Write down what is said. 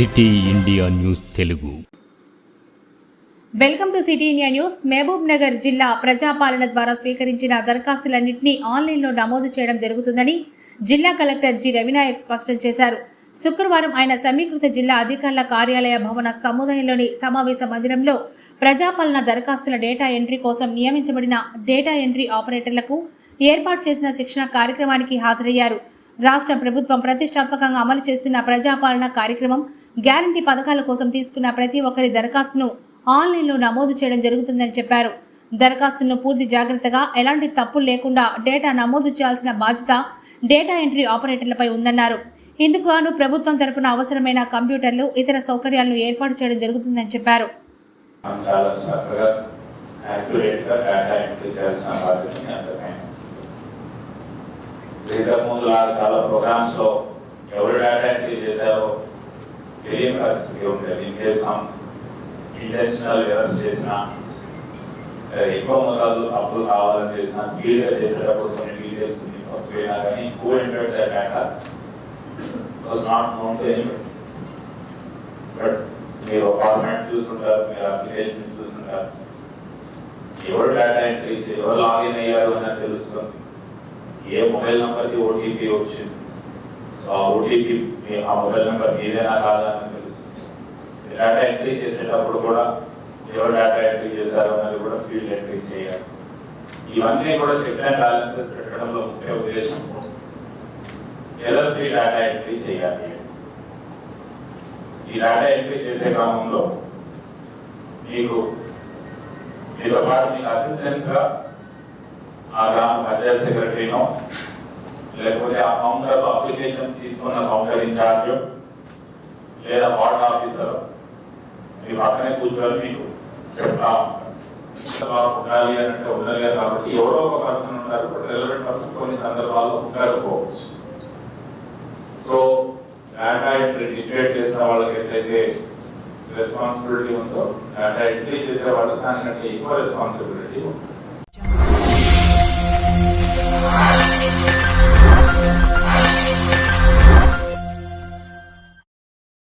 City India news Telugu. Welcome to city India news. Mahabub Nagar జిల్లా ప్రజాపాలన ద్వారా స్వీకరించిన దరఖాస్తులన్నింటినీ ఆన్లైన్లో నమోదు చేయడం జరుగుతుందని జిల్లా కలెక్టర్ జి. రవినాయక్ స్పష్టం చేశారు. శుక్రవారం ఆయన సమీకృత జిల్లా అధికారుల కార్యాలయ భవన సముదాయంలోని సమావేశ మందిరంలో ప్రజాపాలన దరఖాస్తుల డేటా ఎంట్రీ కోసం నియమించబడిన డేటా ఎంట్రీ ఆపరేటర్లకు ఏర్పాటు చేసిన శిక్షణ కార్యక్రమానికి హాజరయ్యారు. రాష్ట్ర ప్రభుత్వం ప్రతిష్టాత్మకంగా అమలు చేస్తున్న ప్రజాపాలన కార్యక్రమం గ్యారంటీ పథకాల కోసం తీసుకున్న ప్రతి ఒక్కరి దరఖాస్తును ఆన్లైన్లో నమోదు చేయడం జరుగుతుందని చెప్పారు. దరఖాస్తును పూర్తి జాగ్రత్తగా ఎలాంటి తప్పులు లేకుండా డేటా నమోదు చేయాల్సిన బాధ్యత డేటా ఎంట్రీ ఆపరేటర్లపై ఉందన్నారు. ఇందుకు గాను ప్రభుత్వం తరపున అవసరమైన కంప్యూటర్లు ఇతర సౌకర్యాలను ఏర్పాటు చేయడం జరుగుతుందని చెప్పారు. చాలా చక్కగా యాక్యురేట్గా డేటా ఎంట్రీ చేయాల్సిన బాధ్యతని ఇంతకు ముందు లాగా చాలా ప్రోగ్రామ్స్ లో ఎవరు డేటా ఎంట్రీ చేశారో తెలియని పరిస్థితి ఉండేది in case some intentional errors చేసిన ఎక్కువ మొత్తాలు అప్పులు కావాలని చేసిన స్పీడ్గా చేసేటప్పుడు కొన్ని డీటెయిల్స్ పోయినా కానీ who entered the data was not known to anybody but మీరు ఫార్మాట్ చూస్తుంటారు మీరు అప్లికేషన్ చూస్తుంటారు ఎవరు డేటా ఎంట్రీ చే- ఎవరు లాగిన్ అయ్యారు అని తెలుస్తుంది ఏ మొబైల్ నంబర్కి ఓటీపీ వచ్చింది? సో ఆ ఓటీపీ ఆ మొబైల్ నెంబర్ మీదేనా కాదా తెలుస్తుంది డేటా ఎంట్రీ చేసేటప్పుడు కూడా ఎవరు డేటా ఎంట్రీ చేశారు అన్నది కూడా ఫీల్డ్ ఎంట్రీ చేయాలి. ఇవన్నీ కూడా చెక్ అండ్ బ్యాలెన్సెస్ పెట్టడంలో ముఖ్య ఉద్దేశం ఎర్రర్ ఫ్రీ డేటా ఎంట్రీ చేయాలి. ఈ డేటా ఎంట్రీ చేసే క్రమంలో మీకు మీతో పాటు మీకు అసిస్టెంట్స్గా ఆ గ్రామ పంచాయత్ సెక్రటరీనో లేకపోతే ఆ కౌంటర్ అప్లికేషన్ తీసుకున్న కౌంటర్ ఇన్ఛార్జ్ లేదా వార్డ్ ఆఫీసర్ మీ పక్కనే కూర్చొని మీకు. చెప్తా ఉండాలి అని అంటే ఉండలేదు కాబట్టి ఎవరో ఒక పర్సన్ ఉంటారు. రెలవెంట్ పర్సన్ కొన్ని సందర్భాల్లో ఉండకపోవచ్చు. సో డేటా ఎంట్రీ డిక్లేర్ చేసిన వాళ్ళకి ఎట్లయితే రెస్పాన్సిబిలిటీ ఉందో డేటా ఎంట్రీ చేసే వాళ్ళకి దానికంటే ఎక్కువ రెస్పాన్సిబిలిటీ ఉంది